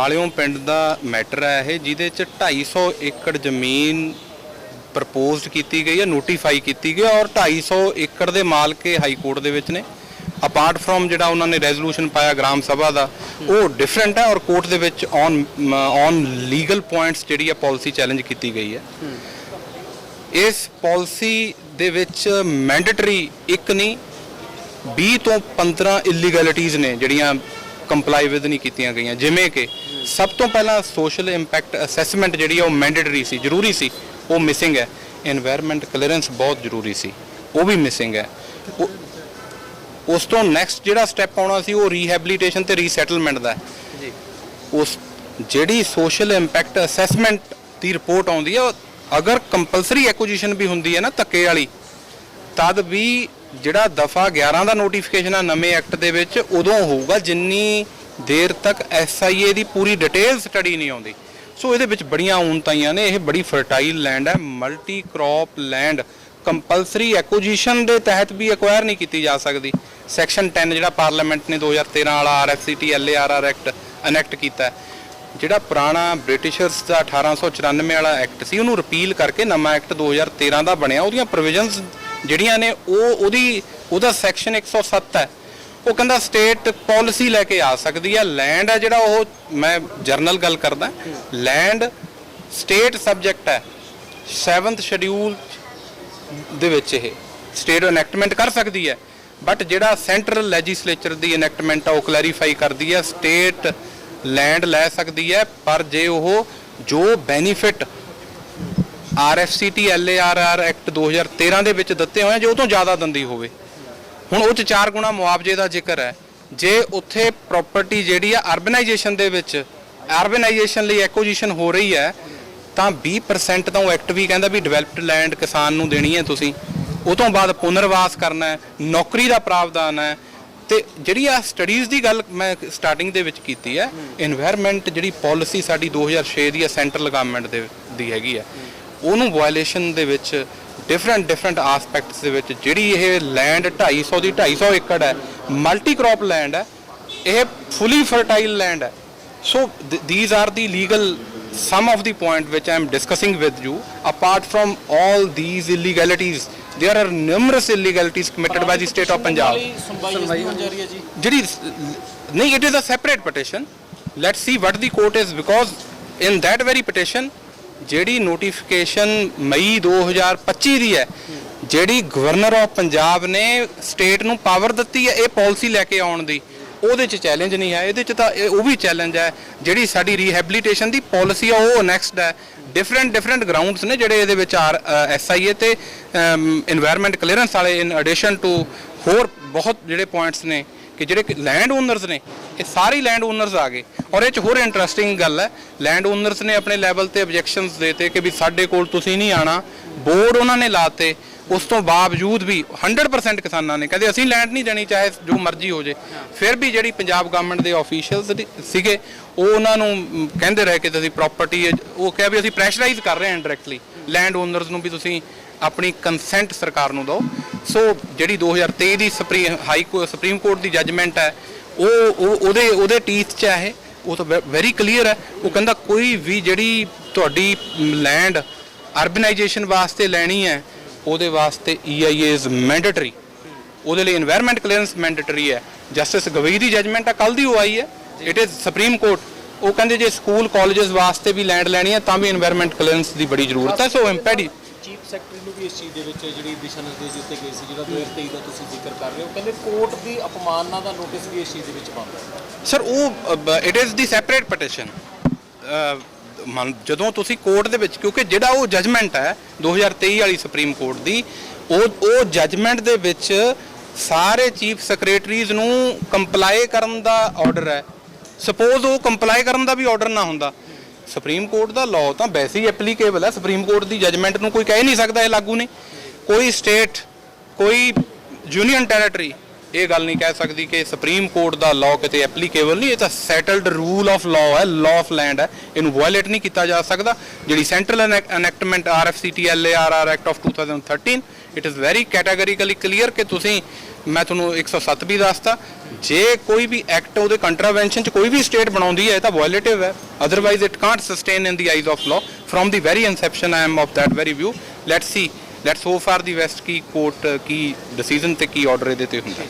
ਵਾਲਿਓਂ ਪਿੰਡ ਦਾ ਮੈਟਰ ਹੈ ਇਹ, ਜਿਹਦੇ ਚ 250 ਏਕੜ ਜ਼ਮੀਨ ਪ੍ਰਪੋਜ਼ਡ ਕੀਤੀ ਗਈ ਹੈ ਨੋਟੀਫਾਈ ਕੀਤੀ ਗਈ ਹੈ ਔਰ 250 ਏਕੜ ਦੇ ਮਾਲਕ ਇਹ ਹਾਈ ਕੋਰਟ ਦੇ ਵਿੱਚ ਨੇ। ਅਪਾਰਟ ਫਰੋਮ ਜਿਹੜਾ ਉਹਨਾਂ ਨੇ ਰੈਜ਼ੋਲੂਸ਼ਨ ਪਾਇਆ ਗ੍ਰਾਮ ਸਭਾ ਦਾ, ਉਹ ਡਿਫਰੈਂਟ ਹੈ ਔਰ ਕੋਰਟ ਦੇ ਵਿੱਚ ਔਨ ਔਨ ਲੀਗਲ ਪੁਆਇੰਟਸ ਜਿਹੜੀ ਹੈ ਪਾਲਿਸੀ ਚੈਲੰਜ ਕੀਤੀ ਗਈ ਹੈ। ਇਸ ਪਾਲਿਸੀ ਦੇ ਵਿੱਚ ਮੈਂਡੇਟਰੀ ਇੱਕ ਨਹੀਂ 20 ਤੋਂ 15 ਇਲੀਗੈਲਿਟੀਜ਼ ਨੇ ਜਿਹੜੀਆਂ ਕੰਪਲਾਈ ਵਿਦ ਨਹੀਂ ਕੀਤੀਆਂ ਗਈਆਂ। ਜਿਵੇਂ ਕਿ ਸਭ ਤੋਂ ਪਹਿਲਾਂ ਸੋਸ਼ਲ ਇੰਪੈਕਟ ਅਸੈਸਮੈਂਟ ਜਿਹੜੀ ਆ ਉਹ ਮੈਂਡੇਟਰੀ ਸੀ ਜ਼ਰੂਰੀ ਸੀ ਉਹ ਮਿਸਿੰਗ ਹੈ। এনवायरमेंट ਕਲੀਅਰੈਂਸ ਬਹੁਤ ਜ਼ਰੂਰੀ ਸੀ ਉਹ ਵੀ ਮਿਸਿੰਗ ਹੈ। ਉਸ ਤੋਂ ਨੈਕਸਟ ਜਿਹੜਾ ਸਟੈਪ ਆਉਣਾ ਸੀ ਉਹ ਰੀਹੈਬਿਲਿਟੇਸ਼ਨ ਤੇ ਰੀਸੈਟਲਮੈਂਟ ਦਾ ਉਸ ਜਿਹੜੀ ਸੋਸ਼ਲ ਇੰਪੈਕਟ ਅਸੈਸਮੈਂਟ ਦੀ ਰਿਪੋਰਟ ਆਉਂਦੀ ਹੈ ਅਗਰ ਕੰਪਲਸਰੀ ਐਕੁਜੀਸ਼ਨ ਵੀ ਹੁੰਦੀ ਹੈ ਨਾ ਧੱਕੇ ਵਾਲੀ ਤਦ ਵੀ ਜਿਹੜਾ ਦਫਾ 11 ਦਾ ਨੋਟੀਫਿਕੇਸ਼ਨ ਆ ਨਵੇਂ ਐਕਟ ਦੇ ਵਿੱਚ, ਉਦੋਂ ਹੋਊਗਾ, ਜਿੰਨੀ ਦੇਰ ਤੱਕ ਐਸਆਈਏ ਦੀ ਪੂਰੀ ਡਿਟੇਲ ਸਟੱਡੀ ਨਹੀਂ ਆਉਂਦੀ। ਸੋ ਇਹਦੇ ਵਿੱਚ ਬੜੀਆਂ ਉਨਤਾਈਆਂ ਨੇ, ਇਹ ਬੜੀ ਫਰਟਾਈਲ ਲੈਂਡ ਹੈ multi crop land compulsory acquisition ਦੇ ਤਹਿਤ ਵੀ ਐਕਵਾਇਰ ਨਹੀਂ ਕੀਤੀ ਜਾ ਸਕਦੀ। ਸੈਕਸ਼ਨ 10 ਜਿਹੜਾ ਪਾਰਲੀਮੈਂਟ ਨੇ 2013 ਵਾਲਾ ਆਰਐਫਸੀਟੀ ਐਲਏਆਰਆਰ ਐਕਟ ਅਨੈਕਟ ਕੀਤਾ। ਜਿਹੜਾ ਪੁਰਾਣਾ ਬ੍ਰਿਟਿਸ਼ਰਸ ਦਾ 1894 ਵਾਲਾ ਐਕਟ ਸੀ, ਉਹਨੂੰ ਰਿਪੀਲ ਕਰਕੇ ਨਵਾਂ ਐਕਟ 2013 ਦਾ ਬਣਿਆ। ਉਹਦੀਆਂ ਪ੍ਰੋਵੀਜ਼ਨਸ ਜਿਹੜੀਆਂ ਨੇ ਉਹ ਉਹਦੀ, ਉਹਦਾ ਸੈਕਸ਼ਨ 107 ਹੈ। ਉਹ ਕਹਿੰਦਾ ਸਟੇਟ ਪਾਲਿਸੀ ਲੈ ਕੇ ਆ ਸਕਦੀ ਹੈ। ਲੈਂਡ ਹੈ ਜਿਹੜਾ ਉਹ ਮੈਂ ਜਰਨਲ ਗੱਲ ਕਰਦਾ। ਲੈਂਡ ਸਟੇਟ ਸਬਜੈਕਟ ਹੈ। 7th ਸ਼ਡਿਊਲ ਦੇ ਵਿੱਚ ਇਹ ਸਟੇਟ ਇਨੈਕਟਮੈਂਟ ਕਰ ਸਕਦੀ ਹੈ। ਬਟ ਜਿਹੜਾ ਸੈਂਟਰਲ ਲੈਜਿਸਲੇਚਰ ਦੀ ਇਨੈਕਟਮੈਂਟ ਆ, ਉਹ ਕਲੈਰੀਫਾਈ ਕਰਦੀ ਹੈ। ਸਟੇਟ ਲੈਂਡ ਲੈ ਸਕਦੀ ਹੈ। ਪਰ ਜੇ ਉਹ ਜੋ benefit R F C T L A R R act 2013 ਦੇ ਵਿੱਚ ਦਿੱਤੇ ਹੋਏ ਆ, ਜੇ ਉਹ ਤੋਂ ਜ਼ਿਆਦਾ ਦੰਦੀ ਹੋਵੇ। ਹੁਣ ਉਹ ਚ 4 ਗੁਣਾ ਮੁਆਵਜ਼ੇ ਦਾ ਜ਼ਿਕਰ ਹੈ। ਜੇ ਉੱਥੇ ਪ੍ਰਾਪਰਟੀ ਜਿਹੜੀ ਆ ਅਰਬਨਾਈਜੇਸ਼ਨ ਦੇ ਵਿੱਚ ਅਰਬਨਾਈਜੇਸ਼ਨ ਲਈ ਐਕੋਜੀਸ਼ਨ ਹੋ ਰਹੀ ਹੈ, ਤਾਂ 20% ਤਾਂ ਉਹ ਐਕਟ ਵੀ ਕਹਿੰਦਾ ਵੀ ਡਿਵੈਲਪਡ ਲੈਂਡ ਕਿਸਾਨ ਨੂੰ ਦੇਣੀ ਹੈ ਤੁਸੀਂ। ਉਹ ਤੋਂ ਬਾਅਦ ਪੁਨਰਵਾਸ ਕਰਨਾ ਹੈ, ਨੌਕਰੀ ਦਾ ਪ੍ਰਾਵਧਾਨ ਹੈ। ਤੇ ਜਿਹੜੀ ਆ ਸਟੱਡੀਜ਼ ਦੀ ਗੱਲ ਮੈਂ ਸਟਾਰਟਿੰਗ ਦੇ ਵਿੱਚ ਕੀਤੀ ਹੈ এনवायरमेंट ਜਿਹੜੀ ਪਾਲਿਸੀ ਸਾਡੀ 2006 ਦੀ ਹੈ ਸੈਂਟਰਲ ਲਗਾਵਮੈਂਟ ਦੇ ਦੀ ਹੈਗੀ ਹੈ। ਉਹਨੂੰ ਵਾਇਲੇਸ਼ਨ ਦੇ ਵਿੱਚ ਡਿਫਰੈਂਟ ਡਿਫਰੈਂਟ ਆਸਪੈਕਟਸ ਦੇ ਵਿੱਚ ਜਿਹੜੀ ਇਹ ਲੈਂਡ 250 ਦੀ 250 ਏਕੜ ਹੈ ਮਲਟੀ ਕ੍ਰੌਪ ਲੈਂਡ ਹੈ ਇਹ ਫੁੱਲੀ ਫਰਟਾਈਲ ਲੈਂਡ ਹੈ so th- these are the legal some of the point which i am discussing with you apart from all these illegalities there are numerous illegalities committed by the state of punjab ਸੁਣਵਾਈ ਹੋ ਜਾ ਰਹੀ ਹੈ ਜੀ ਜਿਹੜੀ ਨਹੀਂ it is a separate petition let's see what the court is because in that very petition ਜਿਹੜੀ notification May 2025 ਦੀ ਹੈ, ਜਿਹੜੀ ਗਵਰਨਰ ਆਫ ਪੰਜਾਬ ਨੇ ਸਟੇਟ ਨੂੰ ਪਾਵਰ ਦਿੱਤੀ ਹੈ, ਇਹ ਪਾਲਿਸੀ ਲੈ ਕੇ ਆਉਣ ਦੀ, ਉਹਦੇ 'ਚ ਚੈਲੰਜ ਨਹੀਂ ਹੈ, ਇਹਦੇ 'ਚ ਤਾਂ ਉਹ ਵੀ ਚੈਲੰਜ ਹੈ, ਜਿਹੜੀ ਸਾਡੀ ਰੀਹੈਬਿਲਿਟੇਸ਼ਨ ਦੀ ਪਾਲਿਸੀ ਆ ਉਹ ਨੈਕਸਟ ਹੈ। ਡਿਫਰੈਂਟ ਡਿਫਰੈਂਟ ਗਰਾਊਂਡਸ ਨੇ ਜਿਹੜੇ ਇਹਦੇ ਵਿੱਚ ਆਰ ਏ ਤੇ এনवायरमेंट ਕਲੀਅਰੈਂਸ ਵਾਲੇ ਇਨ ਐਡੀਸ਼ਨ ਟੂ ਹੋਰ ਬਹੁਤ ਜਿਹੜੇ ਪੁਆਇੰਟਸ ਨੇ ਕਿ ਜਿਹੜੇ ਲੈਂਡ ਓਨਰਸ ਨੇ, ਇਹ ਸਾਰੇ ਲੈਂਡ ਓਨਰਸ ਆ ਗਏ। ਔਰ ਇਹ ਚ ਹੋਰ ਇੰਟਰਸਟਿੰਗ ਗੱਲ ਹੈ ਲੈਂਡ ਓਨਰਸ ਨੇ ਆਪਣੇ ਲੈਵਲ ਤੇ ਆਬਜੈਕਸ਼ਨਸ ਦੇਤੇ ਕਿ ਵੀ ਸਾਡੇ ਕੋਲ ਤੁਸੀਂ ਨਹੀਂ ਆਣਾ ਬੋਰਡ ਉਹਨਾਂ ਨੇ ਲਾਤੇ ਉਸ ਤੋਂ ਬਾਵਜੂਦ ਵੀ 100% ਕਿਸਾਨਾਂ ਨੇ ਕਹਿੰਦੇ ਅਸੀਂ ਲੈਂਡ ਨਹੀਂ ਦੇਣੀ, ਚਾਹੇ ਜੋ ਮਰਜ਼ੀ ਹੋ ਜੇ। ਫਿਰ ਵੀ ਜਿਹੜੀ ਪੰਜਾਬ ਗਵਰਨਮੈਂਟ ਦੇ ਆਫੀਸ਼ੀਅਲਸ ਸੀਗੇ, ਉਹ ਉਹਨਾਂ ਨੂੰ ਕਹਿੰਦੇ ਰਹੇ ਕਿ ਤੁਸੀਂ ਪ੍ਰਾਪਰਟੀ ਉਹ ਕਿਹਾ ਵੀ ਅਸੀਂ ਪ੍ਰੈਸ਼ਰਾਈਜ਼ ਕਰ ਰਹੇ ਹਾਂ ਇਨਡਾਇਰੈਕਟਲੀ ਲੈਂਡ ਓਨਰਸ ਨੂੰ ਵੀ ਤੁਸੀਂ ਆਪਣੀ ਕੰਸੈਂਟ ਸਰਕਾਰ ਨੂੰ ਦਿਓ। ਸੋ ਜਿਹੜੀ 2023 ਦੀ ਹਾਈ ਸੁਪਰੀਮ ਕੋਰਟ ਦੀ ਜੱਜਮੈਂਟ ਹੈ, ਉਹ ਉਹਦੇ ਉਹਦੇ ਟੀਥ 'ਚ ਹੈ ਉਹ ਤਾਂ ਵੈਰੀ ਕਲੀਅਰ ਹੈ। ਉਹ ਕਹਿੰਦਾ ਕੋਈ ਵੀ ਜਿਹੜੀ ਤੁਹਾਡੀ ਲੈਂਡ ਅਰਬਨਾਈਜੇਸ਼ਨ ਵਾਸਤੇ ਲੈਣੀ ਹੈ, ਉਹਦੇ ਵਾਸਤੇ EIA ਇਜ਼ ਮੈਂਡੇਟਰੀ ਉਹਦੇ ਲਈ এনवायरमेंट ਕਲੀਅਰੈਂਸ ਮੈਂਡੇਟਰੀ ਹੈ। ਜਸਟਿਸ ਗਵਈ ਦੀ ਜਜਮੈਂਟ ਆ ਕੱਲ ਦੀ ਉਹ ਆਈ ਹੈ। ਇਟ ਇਜ਼ ਸੁਪਰੀਮ ਕੋਰਟ ਉਹ ਕਹਿੰਦੇ ਜੇ ਸਕੂਲ ਕਾਲਜਸ ਵਾਸਤੇ ਵੀ ਲੈਂਡ ਲੈਣੀ ਹੈ ਤਾਂ ਵੀ এনवायरमेंट ਕਲੀਅਰੈਂਸ ਦੀ ਬੜੀ ਜ਼ਰੂਰਤ ਹੈ। ਸੋ ਇੰਪੈਡੀ ਚੀਫ ਸੈਕਟਰੀ ਨੂੰ ਵੀ ਇਸ ਚੀਜ਼ ਦੇ ਵਿੱਚ ਜਿਹੜੀ ਦਿਸ਼ਾ ਨਿਰਦੇਸ਼ ਦਿੱਤੇ ਗਏ ਸੀ ਜਿਹੜਾ 2023 ਦਾ ਤੁਸੀਂ ਜ਼ਿਕਰ ਕਰ ਰਹੇ ਹੋ ਕਹਿੰਦੇ ਕੋਰਟ ਦੀ ਅਪਮਾਨਨਾ ਦਾ ਨੋਟਿਸ ਵੀ ਇਸ ਚੀਜ਼ ਦੇ ਵਿੱਚ ਪਾਉਂਦਾ ਹੈ। ਸਰ ਉਹ it is the separate petition ਜਦੋਂ ਤੁਸੀਂ ਕੋਰਟ ਦੇ ਵਿੱਚ ਕਿਉਂਕਿ ਜਿਹੜਾ ਉਹ ਜਜਮੈਂਟ ਹੈ 2023 ਵਾਲੀ ਸੁਪਰੀਮ ਕੋਰਟ ਦੀ ਉਹ ਉਹ ਜਜਮੈਂਟ ਦੇ ਵਿੱਚ ਸਾਰੇ ਚੀਫ ਸੈਕਟਰੀਜ਼ ਨੂੰ ਕੰਪਲਾਈ ਕਰਨ ਦਾ ਆਰਡਰ ਹੈ। ਸਪੋਜ਼ ਉਹ ਕੰਪਲਾਈ ਕਰਨ ਦਾ ਵੀ ਆਰਡਰ ਨਾ ਹੁੰਦਾ। ਸੁਪਰੀਮ ਕੋਰਟ ਦਾ ਲਾਅ ਤਾਂ ਵੈਸੇ ਹੀ ਐਪਲੀਕੇਬਲ ਹੈ। ਸੁਪਰੀਮ ਕੋਰਟ ਦੀ ਜਜਮੈਂਟ ਨੂੰ ਕੋਈ ਕਹਿ ਨਹੀਂ ਸਕਦਾ ਇਹ ਲਾਗੂ ਨਹੀਂ ਕੋਈ ਸਟੇਟ ਕੋਈ ਯੂਨੀਅਨ ਟੈਰੀਟਰੀ ਇਹ ਗੱਲ ਨਹੀਂ ਕਹਿ ਸਕਦੀ ਕਿ ਸੁਪਰੀਮ ਕੋਰਟ ਦਾ ਲਾਅ ਕਿਤੇ ਐਪਲੀਕੇਬਲ ਨਹੀਂ, ਇਹ ਤਾਂ ਸੈਟਲਡ ਰੂਲ ਆਫ ਲਾਅ ਹੈ ਲਾਅ ਆਫ ਲੈਂਡ ਹੈ। ਇਹਨੂੰ ਵਾਇਲੇਟ ਨਹੀਂ ਕੀਤਾ ਜਾ ਸਕਦਾ। ਜਿਹੜੀ central enactment RFCT LARR act of 2013 it is very categorically clear ਕਿ ਤੁਸੀਂ, ਮੈਂ ਤੁਹਾਨੂੰ 107 ਵੀ ਦੱਸਤਾ, ਜੇ ਕੋਈ ਵੀ ਐਕਟ ਉਹਦੇ ਕੰਟਰਾਵੈਂਸ਼ਨ ਚ ਕੋਈ ਵੀ ਸਟੇਟ ਬਣਾਉਂਦੀ ਹੈ, ਇਹ ਤਾਂ ਵਾਇਲੇਟਿਵ ਹੈ। Otherwise it can't sustain in the eyes of law firm the very inception I am of that very view let's see let's hope for the best Ki court ਕੀ decision ਤੇ ਕੀ order ਇਹਦੇ ਤੇ ਹੁੰਦਾ।